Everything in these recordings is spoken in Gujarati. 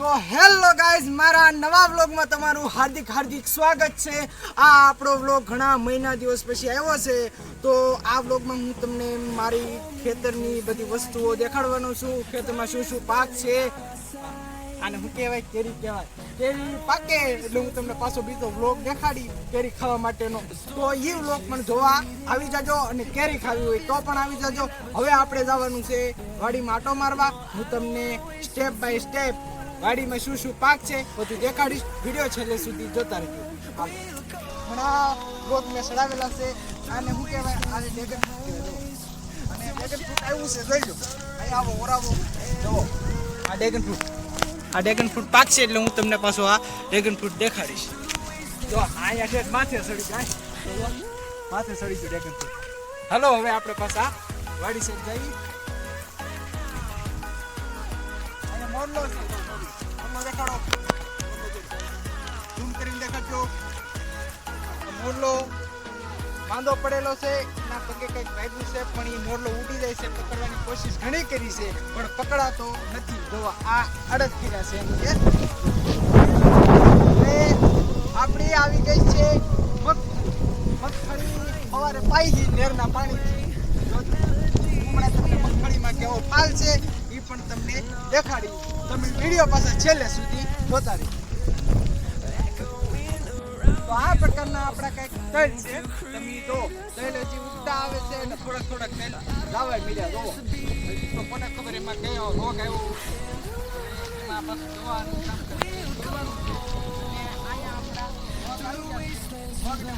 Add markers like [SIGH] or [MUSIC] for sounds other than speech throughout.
તો હેલો ગાઈઝ, મારા નવા વ્લોગમાં તમારું હાર્દિક હાર્દિક સ્વાગત છે. આ આપણો વ્લોગ ઘણા મહિના દિવસ પછી આવ્યો છે. તો આ વ્લોગમાં હું તમને મારી ખેતરની બધી વસ્તુઓ દેખાડવાનો છું. ખેતરમાં શું શું પાક છે. અને હું કહેવાય? કેરી કહેવાય. કેરી પાકે એટલે હું તમને પાછો બીજો વ્લોગ દેખાડી કેરી ખાવા માટેનો. તો એ વ્લોગ પણ જોવા આવી જાજો અને કેરી ખાવી હોય તો પણ આવી જાજો. હવે આપણે જવાનું છે વાડીમાં આટો મારવા. હું તમને સ્ટેપ બાય સ્ટેપ વાડીમાં શું શું પાક છે, બધું દેખાડીશ. વીડિયો છેલ્લે સુધી જોતા રહેજો. ઘણા વ્લોગ મેં ચડાવેલા છે, આને શું કહેવાય? આને ડેગન અને ડેગન ફ્રૂટ આવ્યું છે, જોઈ લો. અહીં આવો, ઓરાવો. જુઓ આ ડેગન ફ્રૂટ આ ડ્રેગન ફ્રૂટ પાક છે એટલે હું તમને પાછો આ ડ્રેગન ફ્રૂટ દેખાડીશ. જો અહીંયા છે, માથે સડી જાય. માથે સડી ગયું ડ્રેગન ફ્રૂટ હલો, હવે આપણે પાછા વાડી સાઈડ જઈ અહીંયા મોરલો છે. જો, દેખાડો. ઝૂમ કરીને દેખાડજો. મોરલો વાંધો પડેલો છે. એના પગે કંઈક વાગ્યું છે પણ એ મોરલો ઉડી જાય છે. પકડવાની કોશિશ ઘણી કરી છે પણ પકડાતો નથી. જોવા આ અડદ કર્યા છે. એમ કે આપણી આવી ગઈ છે. મગ મગફળી સવારે પાઈ ગઈ નેરના પાણીથી. હમણાં તમને મગફળીમાં કેવો ફાલ છે એ પણ તમને દેખાડી. તમે વીડિયો પાસે છેલ્લે સુધી જોતા રહી. તો આ પ્રકારના આપણા કંઈક તલ છે. તમે જો, તલ હજી ઉગતા આવે છે અને થોડાક થોડાક તલ લાવવા મીડિયા જોવો તો કોને ખબર એમાં કયો રોગ આવ્યો? એમાં બસ જોવાનું કામ કરવાનું.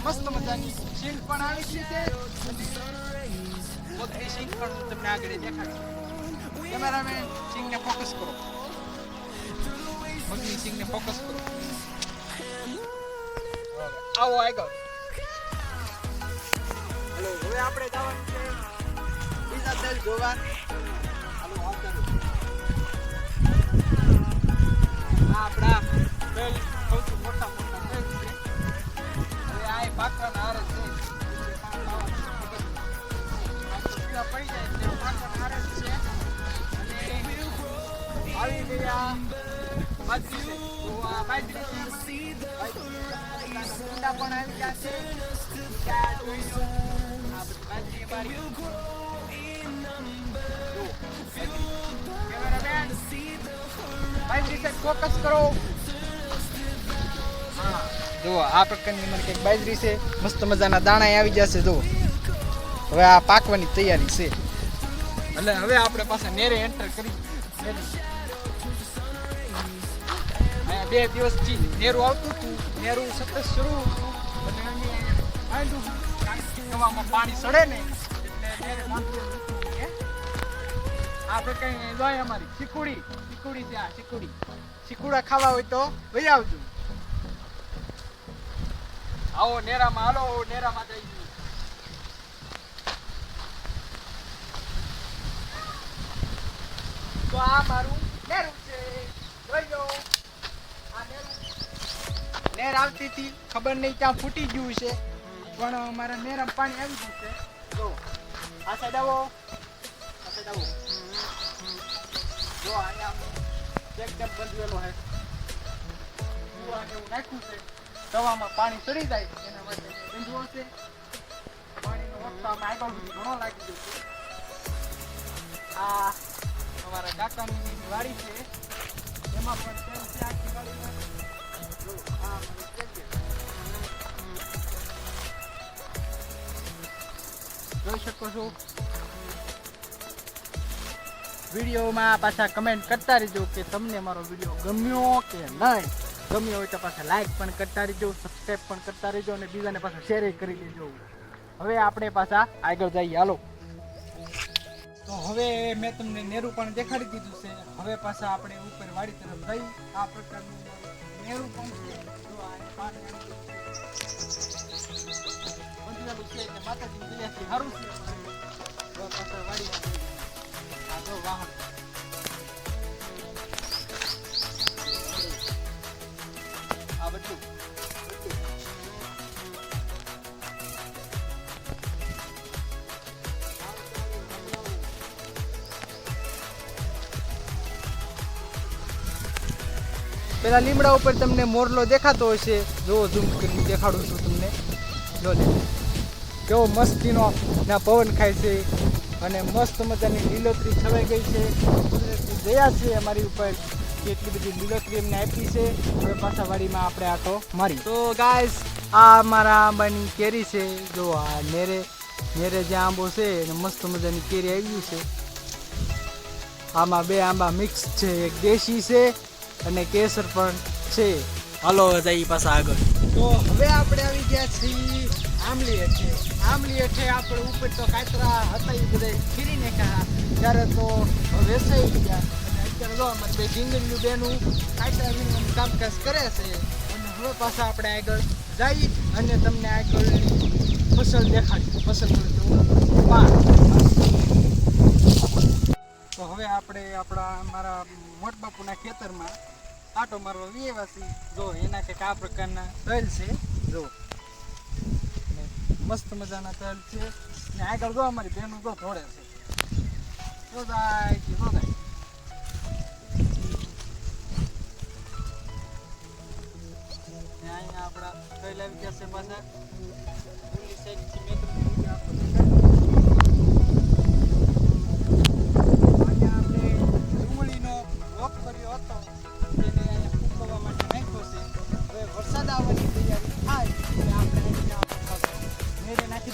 મસ્ત મજાની શીંગ પણ આવી છે મગની પણ તમને આગળ દેખાડીશ કેમેરામેન શીંગને ફોકસ કરો. મગની શીંગને ફોકસ કરો આવો આગળ હલો હવે આપણે જવાનું છે. બીજા તેલ જોવા. ફોકસ મસ્ત મજાના દાણા આવી જશે, જુઓ. હવે આ પાકવાની તૈયારી છે. એટલે હવે આપણે પાછા નેરે એન્ટર કરી. બે દિવસથી નેરું આવતું હતું. નેરું સતત શરૂ. હવામાં પાણી સડે ને આપણે કઈ જોઈએ અમારી. ચીકુડી. છે આ, ચીકુડી. ચીકુડા ખાવા હોય તો વહી આવજો. આવો, નેરામાં હાલો નેરામાં જઈ તો આ મારું નેરું છે. જોઈ લો. આ નેર આવતી હતી. ખબર નહીં ક્યાં ફૂટી ગયું છે. પણ અમારા નેરમાં પાણી આવી ગયું છે. જો આ સાઈડ આવો. આ સાઈડ આવો. જો અહીંયા ચેક ચેક બંધવેલો છે કુવા જેવું નાખ્યું છે. તવામાં પાણી ચડી જાય એના માટે બંધવો છે પાણીનો વખત આમાં આગળ ઘણો લાગી ગયો છે. આ અમારા કાકાની વાડી છે. એમાં પણ તેલ છે આખી વાડીમાં. જો, આ અમારું તેલ જોઈ શકો છો. વિડીયોમાં પાછા કમેન્ટ કરતા રહેજો કે તમને મારો વીડિયો ગમ્યો કે નહીં. ગમ્યો હોય તો પાછા લાઈક પણ કરતા રહેજો સબસ્ક્રાઈબ પણ કરતા રહેજો અને બીજાને પાછા શેર કરી દેજો. હવે આપણે પાછા આગળ જઈએ. હાલો. તો હવે મેં તમને નેરું પણ દેખાડી દીધું છે. હવે પાછા આપણે ઉપર વાડી તરફ જઈ. આ પ્રકારનું નેરું પણ સારું પેલા લીમડા ઉપર તમને મોરલો દેખાતો હશે. જો ઝૂમ કરીને દેખાડું છું તમને. જો કેવો મસ્તીનો ના પવન ખાય છે અને મસ્ત મજાની લીલોતરી છવાઈ ગઈ છે. કુદરતની દયા છે અમારી ઉપર. કેટલી બધી લીલોતરી એમને આપી છે. હવે પાછા વાડીમાં આપણે આટો મારી. તો ગાઈસ આ મારા આંબાની કેરી છે. જો આ નેરે નેરે જે આંબો છે એને મસ્ત મજાની કેરી આવી છે. આમાં બે આંબા મિક્સ છે. એક દેશી છે અને કેસર પણ છે. હાલો જઈ પાછા આગળ. તો હવે આપણે આવી ગયા છીએ આમલી હેઠે આમલી હેઠે આપણે ઉપર તો કાતરા હતા એ બધા ફીરી નાખ્યા ત્યારે તો વેસાઈ ગયા. અને અત્યારે જો અમારે બે ઢીંગલીનું બેનું કાતરા વીણવાનું કામકાજ કરે છે. અને હવે પાછા આપણે આગળ જઈ અને તમને આગળ ફસલ દેખાડી ફસલ તો પાક તો હવે આપણે આપણા મારા મોટ બાપુના ખેતરમાં આટો મારવા વ્યવાસી જો એના કંઈક આ પ્રકારના તલ છે. જો. મસ્ત મજાના તલ છે. ને આગળ જો અમારી બેન જો ધોળે છે. જાય કે ને અહીંયા આપણા કઈ લાવી ગયા છે પાછા. તમને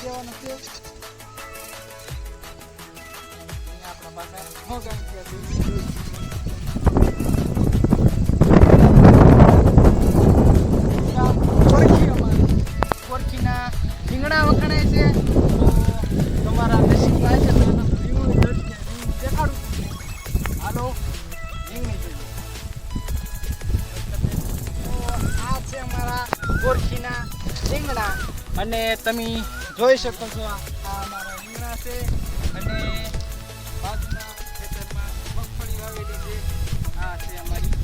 દેવાનું છે આપણા પાસે અમારી. કોરખીના રીંગણા વખણાય છે. તમારા નસીબમાં છે. દેખાડું હાલો આ છે અમારા ગોરખીના રીંગણા. અને તમે જોઈ શકો છો આ અમારા રીંગણા છે. અને બાજુના ખેતરમાં મગફળી વાવેલી છે. આ છે અમારી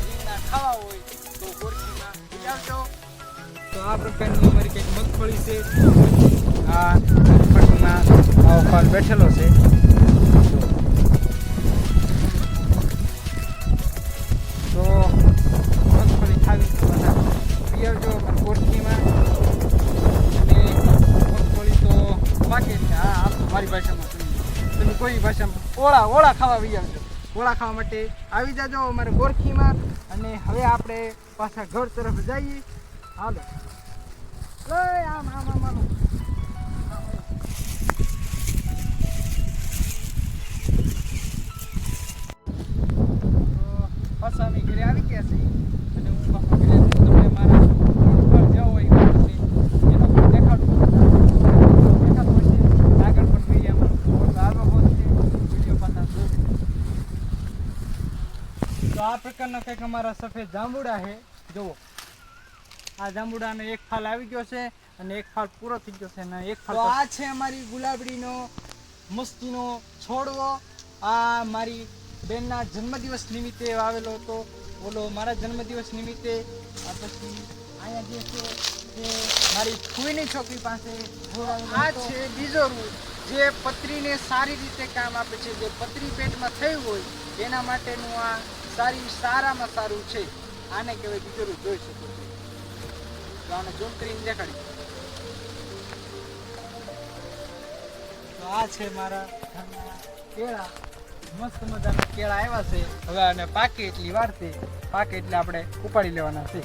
રીંગણા ખાવા હોય તો ગોરખીમાં આવજો તો આ પ્રકારની અમારી કંઈક મગફળી છે. આ મગફળીમાં આવો ફળ બેઠેલો છે. ઓળા ઓળા ખાવા આવી આવજો. ઓળા ખાવા માટે આવી જાજો અમારે ગોરખીમાં અને હવે આપણે પાછા ઘર તરફ જઈએ. હાલો. આમ આમ આમ આમ. પાછા અમે ઘરે આવી ગયા છીએ અને હું પાછા ઘરે જઈને તમને મારા રોડ પર જ્યાં હોય એ તમને એનો પણ દેખાડું દેખાતું હશે આગળ પણ મીડિયામાં રોડ આગળ પહોંચશે વીડિયો પાછા જોશે તો આ પ્રકારના કંઈક અમારા સફેદ જાંબુડા છે. જુઓ. આ જાંબુડાનો એક ફાલ આવી ગયો છે અને એક ફાલ પૂરો થઈ ગયો છે અને એક ફાલ તો આ છે અમારી ગુલાબડીનો મસ્તીનો છોડવો. આ મારી બેનના જન્મદિવસ નિમિત્તે વાવેલો હતો. ઓલો મારા જન્મદિવસ નિમિત્તે આ પછી અહીંયા જે છે તે મારી ફૂઈની છોકરી પાસે આ છે બીજો રૂટ જે પતરીને સારી રીતે કામ આપે છે જે પતરી પેટમાં થયું હોય એના માટેનું આ સારી, સારામાં સારું છે. આને કહેવાય બીજું જોઈ શકો છો. તો આને ઝૂમ કરીને દેખાડી. આ છે મારા કેળા. મસ્ત મજાના કેળા આવ્યા છે. હવે આને પાકે એટલી વાર છે. પાકે એટલે આપણે ઉપાડી લેવાના છે.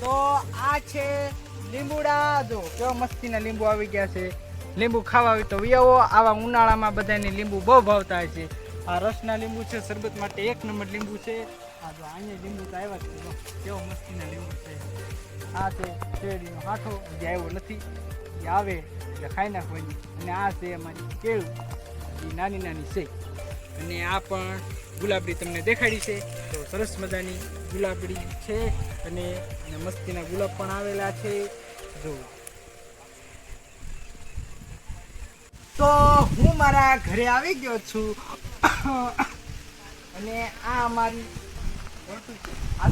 તો આ છે લીંબુડા. જો, કેવા મસ્તીના લીંબુ આવી ગયા છે. લીંબુ ખાવા હોય તો વિયાવો. આવા ઉનાળામાં બધાને લીંબુ બહુ ભાવતા હોય છે. આ રસના લીંબુ છે, શરબત માટે એક નંબર લીંબુ છે. આ જો અહીંયા લીંબુ તો આવ્યા છે કેવો મસ્તીના લીંબુ છે. આ છે શેરડીનો હાથો જે આવ્યો નથી. એ આવે એટલે ખાઈ નાખવાની. અને આ છે અમારી કેળું. એ નાની નાની છે. અને આ પણ ગુલાબડી તમને દેખાડી છે. તો સરસ મજાની ગુલાબડી છે. અને મસ્તીના ગુલાબ પણ આવેલા છે. જો. તો હું મારા ઘરે આવી ગયો છું. [COUGHS] અને આ અમારી આ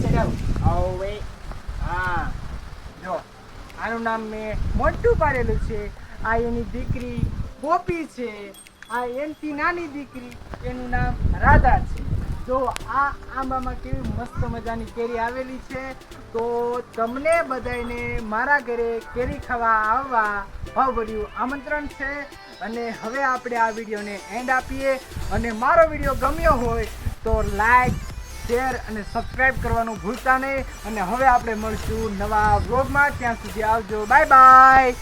આવો હા. જો. આનું નામ મેં મોટું પાડેલું છે. આ એની દીકરી ગોપી છે. આ એનથી નાની દીકરી. એનું નામ રાધા છે. જો આ આંબામાં કેવી મસ્ત મજાની કેરી આવેલી છે, તો તમને બધાને મારા ઘરે કેરી ખાવા આવવા ભાવભર્યું આમંત્રણ છે. અને હવે આપણે આ વિડીયોને એન્ડ આપીએ. અને મારો વીડિયો ગમ્યો હોય તો લાઈક શેર અને સબસ્ક્રાઈબ કરવાનું ભૂલતા નહીં. અને હવે આપણે મળશું નવા વ્લોગમાં ત્યાં સુધી આવજો. Bye bye